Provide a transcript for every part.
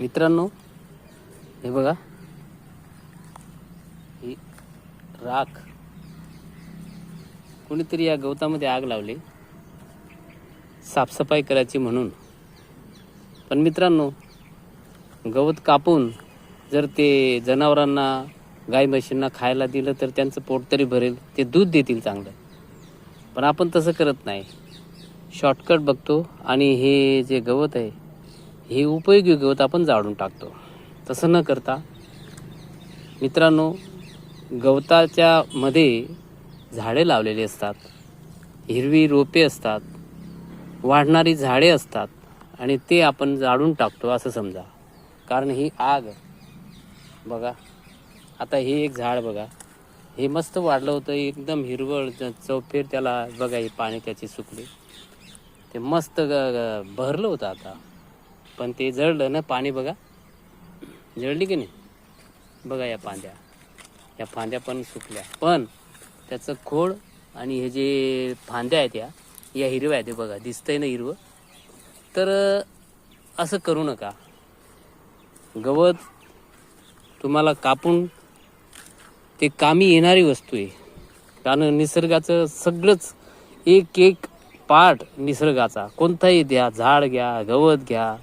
मित्रांनो हे बघा. ही राख. कोणीतरी या गवतामध्ये आग लावली. साफसफाई करायची म्हणून. पण मित्रांनो गवत कापून जर ते जनावरांना गाई म्हशींना खायला दिलं तर त्यांचं पोट तरी भरेल ते दूध देतील चांगलं. पण आपण तसं करत नाही. शॉर्टकट बघतो आणि हे जे गवत आहे हे उपयोगी गवत आपण जाळून टाकतो. तसं न करता मित्रांनो गवताच्या मध्ये झाडे लावलेली असतात. हिरवी रोपे असतात. वाढणारी झाडे असतात. आणि ते आपण जाळून टाकतो असं समजा. कारण ही आग बघा. आता हे एक झाड बघा. हे मस्त वाढलं होतं एकदम हिरवळ चौफेर त्याला बघा हे पाणी त्याची सुकली. ते मस्त ग- भरलं होतं आता. पण ते जळलं ना पाणी बघा. जळली की नाही? बघा या फांद्या. या फांद्या पण सुकल्या. पण त्याचं खोड आणि हे जे फांद्या आहेत या या हिरव्या आहेत बघा. दिसतंय ना हिरवं. तर असं करू नका. गवत तुम्हाला कापून ते कामी येणारी वस्तू आहे. कारण निसर्गाचं सगळंच एक एक पार्ट निसर्गाचा. कोणताही द्या झाड घ्या गवत घ्या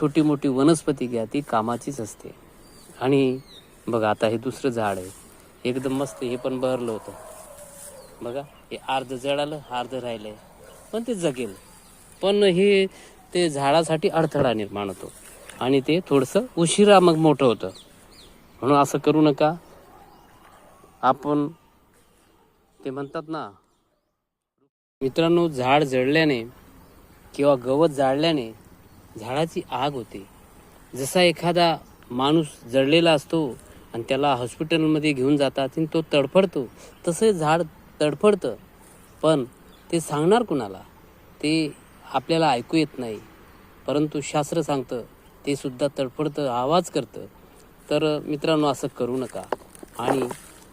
छोटी मोठी वनस्पती घ्या ती कामाचीच असते. आणि बघा आता हे दुसरं झाड आहे. एकदम मस्त हे पण बहरलं होतं. बघा हे अर्ध जळालं अर्ध राहिलंय. पण ते जगेल. पण हे ते झाडासाठी अडथळा निर्माण होतो. आणि ते थोडंसं उशिरा मग मोठं होतं. म्हणून असं करू नका. आपण ते म्हणतात ना मित्रांनो झाड जळल्याने किंवा गवत जाळल्याने झाडाची आग होते. जसा एखादा माणूस जळलेला असतो आणि त्याला हॉस्पिटलमध्ये घेऊन जातात आणि तो तडफडतो तसं झाड तडफडतं. पण ते सांगणार कुणाला? ते आपल्याला ऐकू येत नाही. परंतु शास्त्र सांगतं ते सुद्धा तडफडतं आवाज करतं. तर मित्रांनो असं करू नका. आणि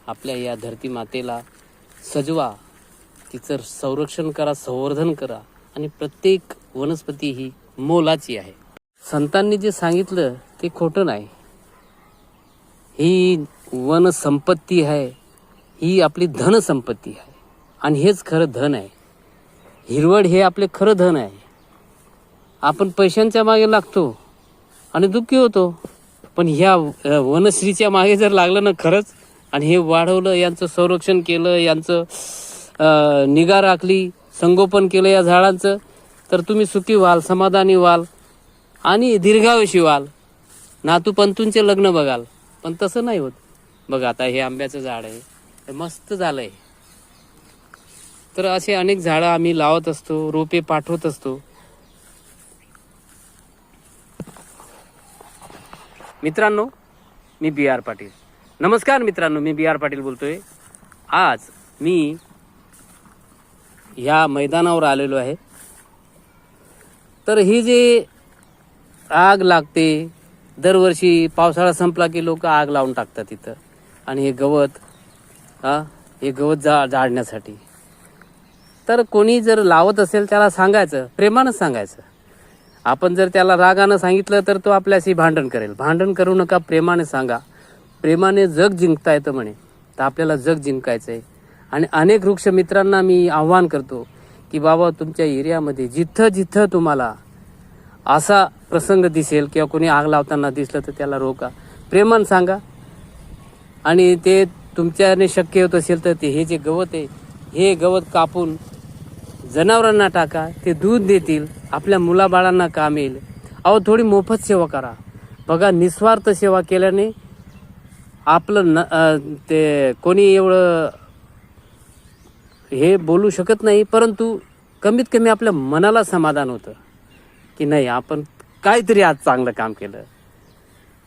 आपल्या या धरती मातेला सजवा. तिचं संरक्षण करा संवर्धन करा. आणि प्रत्येक वनस्पती ही मोलाची आहे. संतांनी जे सांगितलं ते खोटं नाही. ही वनसंपत्ती आहे ही आपली धनसंपत्ती आहे. आणि हेच खरं धन आहे. हिरवळ हे आपले खरं धन आहे. आपण पैशांच्या मागे लागतो आणि दुःखी होतो. पण ह्या वनश्रीच्या मागे जर लागलं ना खरंच आणि हे वाढवलं यांचं संरक्षण केलं यांचं निगा राखली संगोपन केलं या झाडांचं तर तुम्ही सुखी व्हाल समाधानी व्हाल आणि दीर्घायुषी व्हाल. नातू पंतूंचे लग्न बघाल. पण तसं नाही होत. बघा आता हे आंब्याचं झाड आहे. हे मस्त झालंय. तर असे अनेक झाडं आम्ही लावत असतो रोपे पाठवत असतो. मित्रांनो मी बी आर पाटील. नमस्कार मित्रांनो मी बी आर पाटील बोलतोय. आज मी ह्या मैदानावर आलेलो आहे. तर ही जी आग लागते दरवर्षी पावसाळा संपला की लोक आग लावून टाकतात तिथं. आणि हे गवत हां हे गवत जा जाळण्यासाठी तर कोणी जर लावत असेल त्याला सांगायचं प्रेमानं सांगायचं. आपण जर त्याला रागानं सांगितलं तर तो आपल्याशी भांडण करेल. भांडण करू नका प्रेमाने सांगा. प्रेमाने जग जिंकता येतं म्हणे. तर आपल्याला जग जिंकायचं आहे आणि अनेक वृक्ष मित्रांना मी आव्हान करतो की बाबा तुमच्या एरियामध्ये जिथं जिथं तुम्हाला असा प्रसंग दिसेल किंवा कोणी आग लावताना दिसलं तर त्याला रोका. प्रेमान सांगा. आणि ते तुमच्याने शक्य होत असेल तर ते हे जे गवत आहे हे गवत कापून जनावरांना टाका ते दूध देतील आपल्या मुलाबाळांना काम येईल. अहो थोडी मोफत सेवा करा. बघा निस्वार्थ सेवा केल्याने आपलं न ते कोणी एवढं हे बोलू शकत नाही परंतु कमीत कमी आपल्या मनाला समाधान होतं की नाही आपण काहीतरी आज चांगलं काम केलं.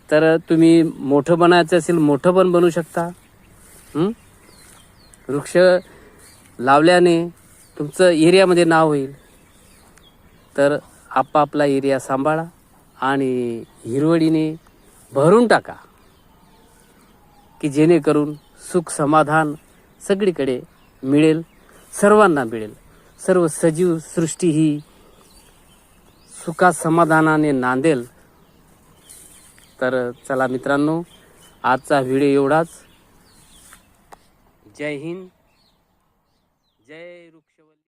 तर तुम्ही मोठं बनायचं असेल मोठं पण बनू शकता. वृक्ष लावल्याने तुमचं एरियामध्ये नाव होईल. तर आपापला एरिया सांभाळा आणि हिरवळीने भरून टाका की जेणेकरून सुख समाधान सगळीकडे मिळेल. सर्वांना मिळेल. सर्व सजीव सृष्टी ही सुखा समाधानाने नांदेल. तर चला मित्रांनो आजचा व्हिडिओ एवढाच. जय हिंद. जय रुक्ष